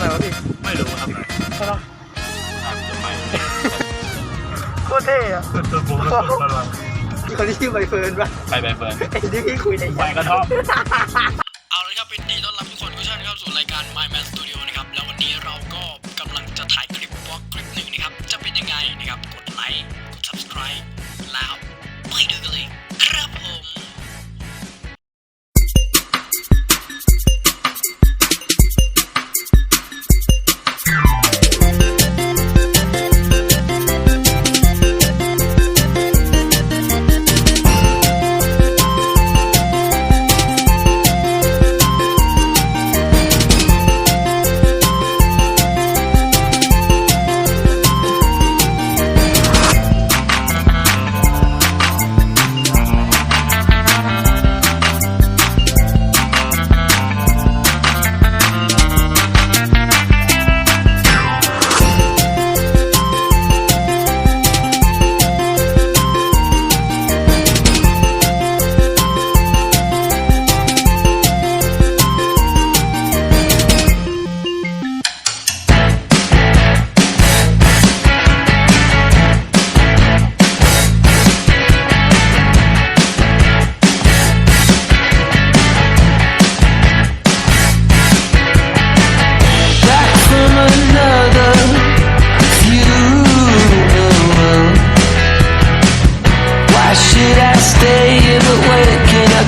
อะไรวะพี่ไม่รู้ทำบใช่อะไม่โคตรเท่อะตัวผมก็ตัวละคนที่ชื่อใบเฟิร์นป่ะไปไปเฟิร์นไอ้ที่พี่คุยในแชไปกระท่อม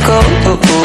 go.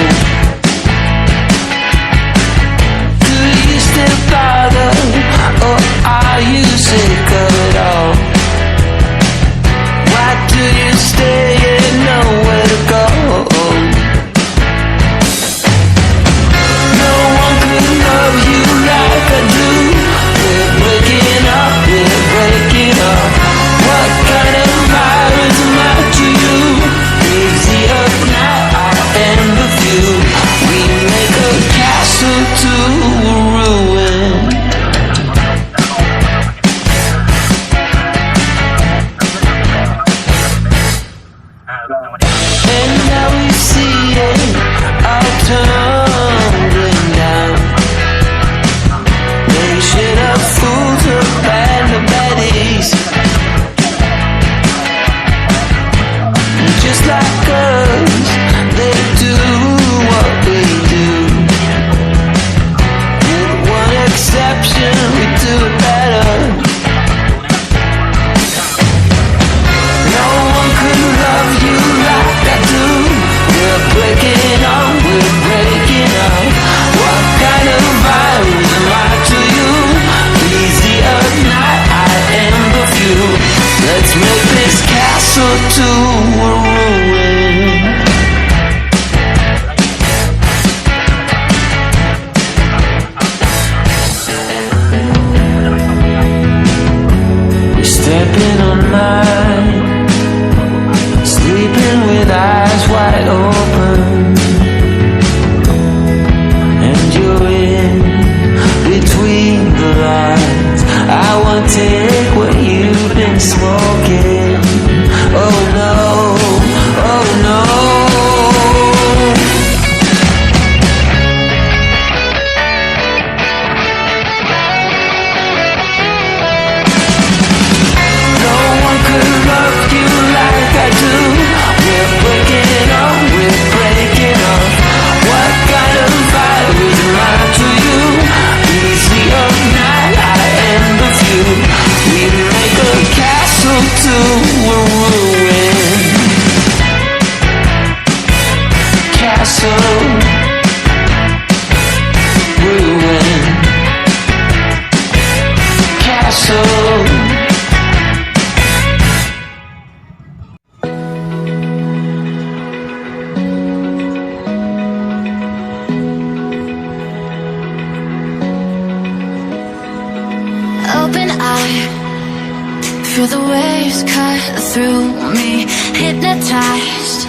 through me Hypnotized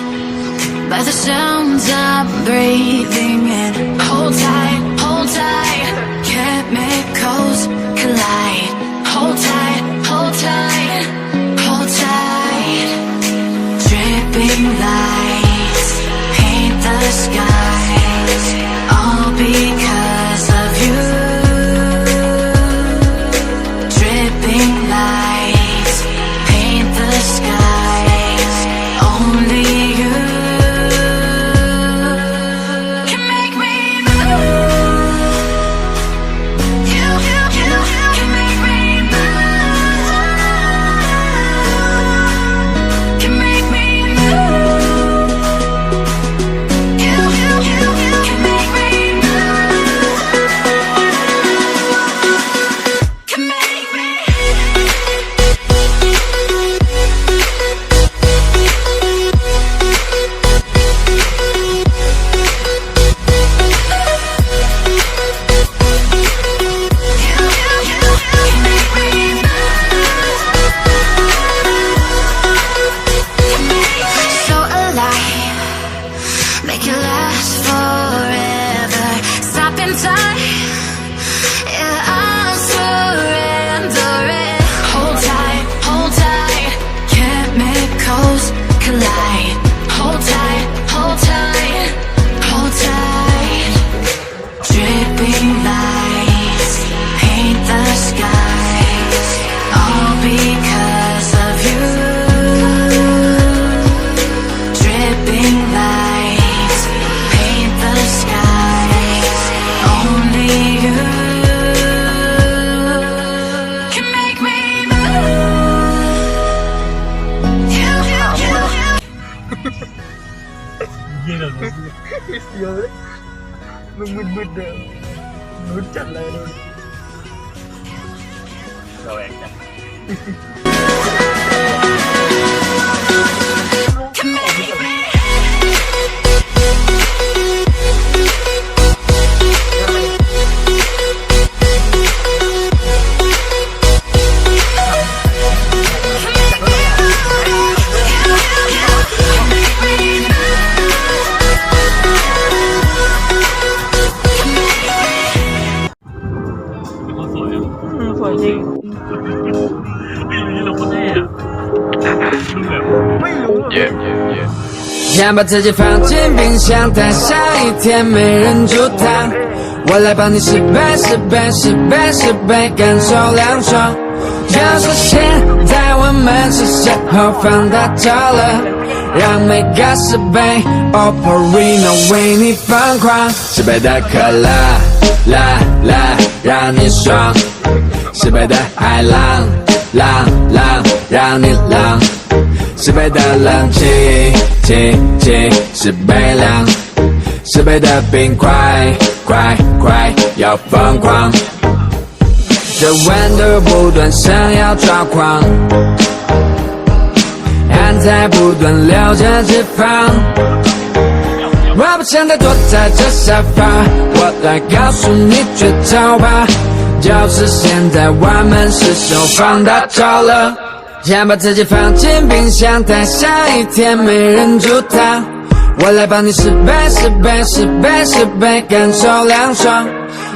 by the sounds I'm breathing in. Hold tight, hold tight Chemicals collide. Hold tight, hold tight, hold tight Dripping light. time. 想把自己放进冰箱但下一天没人阻挡我来帮你十倍十倍十倍十倍感受凉爽就是现在我们是时候放大招了让每个十倍 oppo reno 为你疯狂十倍的可乐乐乐让你爽十倍的海浪浪浪让你浪十倍的冷气，气气，十倍凉，十倍的冰块，快快要疯狂，这温度不断想要抓狂，汗在不断流着脂肪。我不想再躲在这沙发，我来告诉你绝招吧，就是现在，我们是手放大招了。想把自己放进冰箱，等下一天没人煮汤。我来帮你十倍、十倍、十倍、十倍，感受凉爽。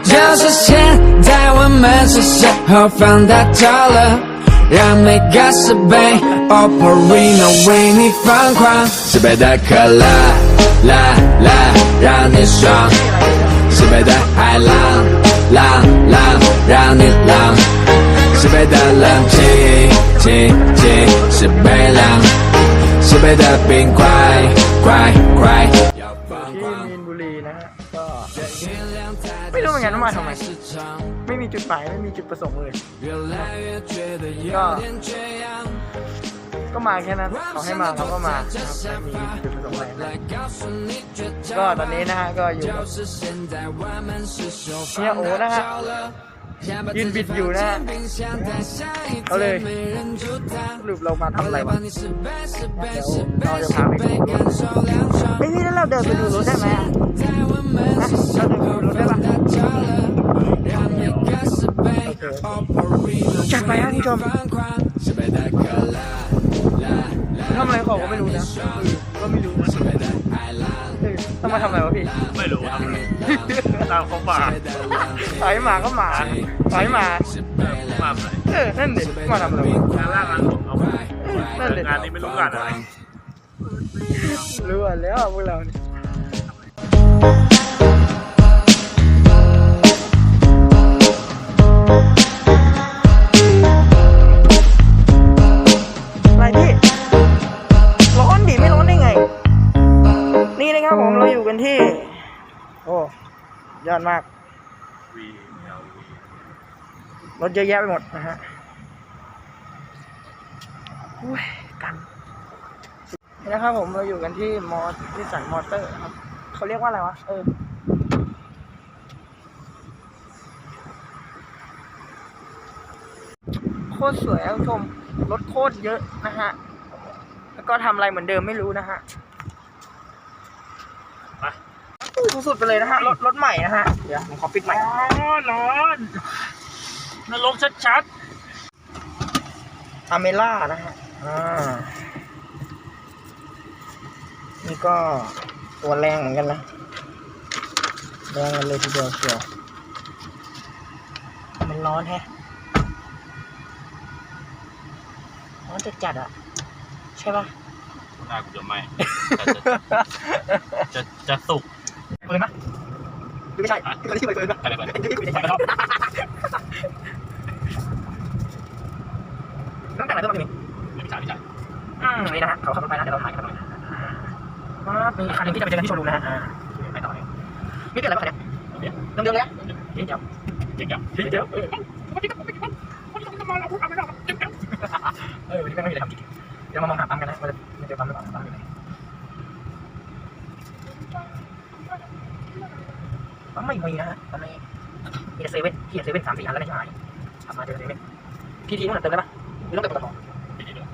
就是现在，我们是时候放大招了，让每个十倍 Operino 为你疯狂。十倍的可乐，啦啦，让你爽。十倍的海浪，浪浪，让你浪。dalang Che, che, che ไม่รู้เหมือนกันว่ามาทำไมไม่มีจุดหมายไม่มีจุดประสงค์เลย ก็มาแค่นั้นเขาให้มาเขาก็มาไม่มีจุดประสงค์อะไรนะก็ตอนนี้นะฮะก็อยู่กับเฮียโอนะฮะ ยืนบิดอยู่นะฮะเอาเลยสรุปเรามาทำอะไรวะเดี๋ยวเราจะพาไปดูรถไม่นี่แล้วเราเดินไปดูรถได้ไหมอะฮะเราเดินไปดูรถได้ปะโอเคจัดไปครับคุณผู้ชมทำอะไรของก็ไม่รู้นะเออก็ไม่รู้เออ ต้องมาทำอะไรวะพี่ไม่รู้อะตามเขาป่าถอยหมาก็หมาถอยหมามาไหนเออนั่นดิมาทำอะไรวะงานล่างงานผมเอาไปนั่นดิงานนี้ไม่รู้งานอะไรรู้อะแล้วพวกเราเนี่ย อดมาก รถเยอะแยะไปหมดนะฮะอุ้ยกันนี่นะครับผมเราอยู่กันที่มอนิสันมอเตอร์ครับเขาเรียกว่าอะไรวะ เออโคตรสวยครับคุณผู้ชมรถโคตรเยอะนะฮะ แล้วก็ทำอะไรเหมือนเดิมไม่รู้นะฮะ ไป อู้ สุดๆไปเลยนะฮะรถรถใหม่นะฮะเดี๋ยวผมขอปิดใหม่ร้อนร้อนนรกชัดอเมล่านะฮะอ่านี่ก็ตัวแรงเหมือนกันนะแรงกันเลยทีเดียวเชียวมันร้อนแฮะร้อนจัดจัดๆอะ ใช่ปะๆหน้ากูจะไหมแต่จะจะจะสุกเปิดปะหรือไม่ใช่ที่เขาที่ไปเปิดปะไปเลยไปเลยไปเลยครับตั้งแต่ไหนเพิ่มมาทีนี้ไม่ใช่ไม่ใช่อืมนี่นะฮะเขาขับรถไปนะเดี๋ยวเราถ่ายกันหน่อยว้ามีคันหนึงที่จะไปเจอกันที่โชว์รูมนะฮะอ่าไปต่อเลยไม่เปลี่ยนอะไรปะคันเนี้ยเดิมๆเลยอะเดี๋ยวเก่งกับเดี๋ยวเออเออวันนี้ก็ไม่มีอะไรทำจริงๆเดี๋ยวมามองหาปั๊มกันนะว่าจะไม่เจอปั๊มหรือเปล่าปั๊มอยู่ไหน ปั๊มไม่มีนะฮะปั๊มไม่ มีแต่เซเว่นที่เซเว่นสามสี่อันแล้วไม่ใช่ทำมาเจอเซเว่นพีทีนู่นนะเติมได้ปะหรือต้องเติมปตทดีดีเลย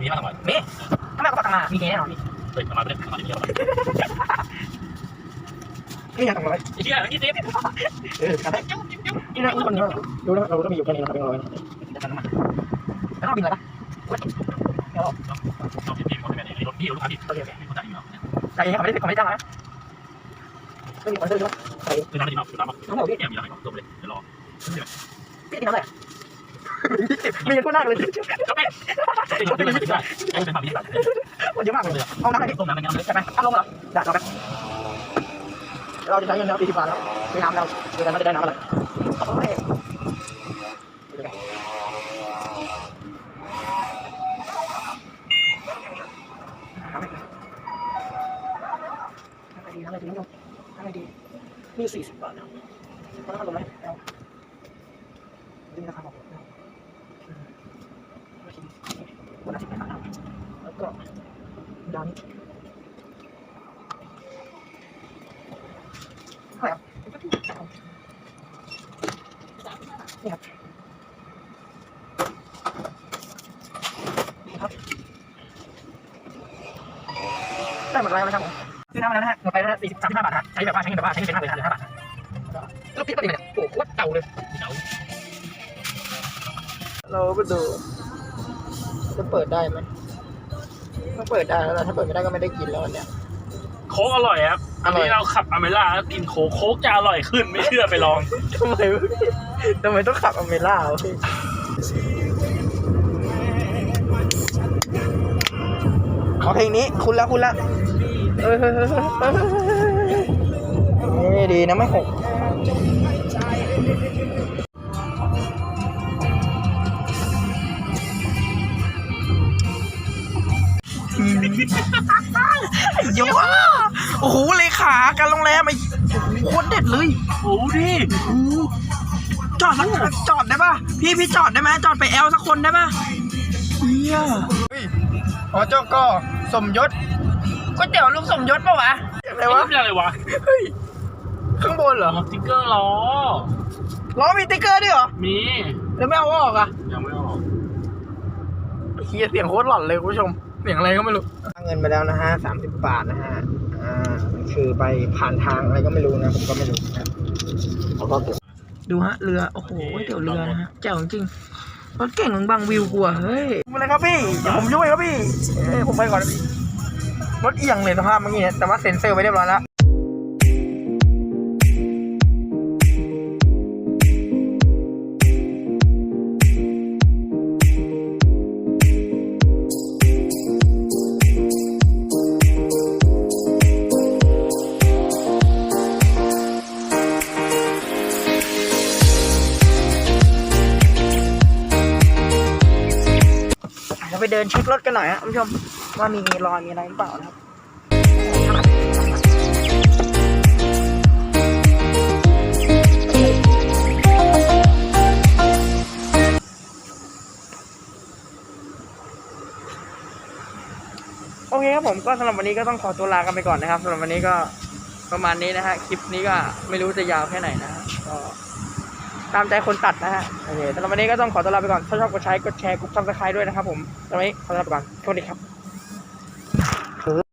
มีมากกว่าเมย์ถ้าไม่เอากระเป๋าตังค์มา มีเกแน่นอนพี่เฮ้ยทำไมไม่ได้ทำไมไม่ได้นี่ยังสองร้อยไอ้เหี้ยนี่เจ๊เออครับนี่นะคนนี้ดูแล้วเราต้องมีอยู่แค่นี้นะครับเป็นร้อยนะจะทำน้ำมันแล้วต้องบินอะไรปะเราพี่พี่คนเป็นไงรถพี่รถพี่โอเคโอเคพี่คนจ่ายอยู่แล้วใจเย็นเขาไม่ได้เขาไม่ได้จ้างนะ ไม่มีคอนเสิร์ตใช่ไหมใช่คือน้ำมันดีมากคือน้ำมันน้องบอกพี่เนี่ยมีอะไรบ้างจบเลยเดี๋ยวรอเดี๋ยวพี่กินน้ำอะไรมีเงินทั่วหน้าเลยจบเลยจบเลยไม่ได้ไม่เป็นแบบนี้แบบมันเยอะมากเลยเอาน้ำอะไรดิต้มน้ำในน้ำเลยใช่ไหมถ้าลงเหรอได้เราแป๊บเราจะใช้เงินแล้วสี่สิบบาทแล้วไปน้ำเราเดี๋ยวเราจะได้น้ำอะไร มีสี่สิบบาทนะก็ต้องลงไหมเอาดึงราคาบอกวันละสิบแปดบาทแล้วก็ดาวนี้ เท่าไหร่ครับนี่ครับครับ ได้หมดแล้วนะครับ ผมซื้อน้ำมาแล้วนะฮะหมดไปแล้วสี่สิบสามสิบห้าบาทนะใช้แบบว่าใช้เงินแบบว่าใช้เงินเป็นมากเลยนะห้าบาทแล้วพี่ก็ดีเนี่ยโอ้โหโคตรเก่าเลยเดี๋ยวเราไปดูจะเปิดได้ไหมต้องเปิดได้แล้วถ้าเปิดไม่ได้ก็ไม่ได้กินแล้วเนี่ยโค้กอร่อยครับอันนี้เราขับอเมร่าแล้วกินโค้กโค้กจะอร่อยขึ้นไม่เชื่อไปลองทำไมวะพี่ทำไมต้องขับอเมร่าวะพี่ขอเพลงนี้คุณละคุณละ เฮ้ยเฮ้ยเฮ้ยเฮ้ยเฮ้ยนี่ดีนะไม่หกเยวว่าโอ้โหเลยขาการโรงแรมไอ้โคตรเด็ดเลย โอ้ดิจอดสักจอดได้ป่ะ พี่พี่จอดได้ไหมจอดไปแอลสักคนได้ป่ะเฮียเฮ้ยอ๋อเจ้าก็สมยศ ก๋วยเตี๋ยวลูกสมยศป่ะวะอะไรไอ้วะนี่เป็นอะไรวะเฮ้ยข้างบนเหรอสติ๊กเกอร์ล้อล้อมีติ๊กเกอร์ด้วยเหรอมีแล้วไม่เอาออกอะยังไม่ออกเฮียเสียงโคตรหลอนเลยคุณผู้ชมเสียงอะไรก็ไม่รู้เงินไปแล้วนะฮะสามสิบบาทนะฮะอ่าคือไปผ่านทางอะไรก็ไม่รู้นะผมก็ไม่รู้นะแล้วก็ดูฮะเรือโอ้โหเดี๋ยวเรือนะฮะแจ๋วจริงๆรถเก่งบางวิวกว่าเฮ้ยมาเลยครับพี่เดี๋ยวผมช่วยครับพี่เอ้ยผมไปก่อนนะพี่ รถเอียงเลยสภาพเมื่อกี้เนี่ยแต่ว่าเซ็นเซอร์ไว้เรียบร้อยแล้วเราไปเดินเช็ครถกันหน่อยฮะคุณผู้ชม ว่ามีรอยมีอะไรหรือเปล่านะครับโอเคครับผมก็สำหรับวันนี้ก็ต้องขอตัวลากันไปก่อนนะครับสำหรับวันนี้ก็ประมาณนี้นะฮะคลิปนี้ก็ไม่รู้จะยาวแค่ไหนนะฮะก็ตามใจคนตัดนะฮะโอเคสำหรับวันนี้ก็ต้องขอตัวลาไปก่อนถ้าชอบกดใช้กดแชร์กดซับสไครต์ด้วยนะครับผมตอนนี้ขอตัวลาไปก่อนสวัสดีครับ for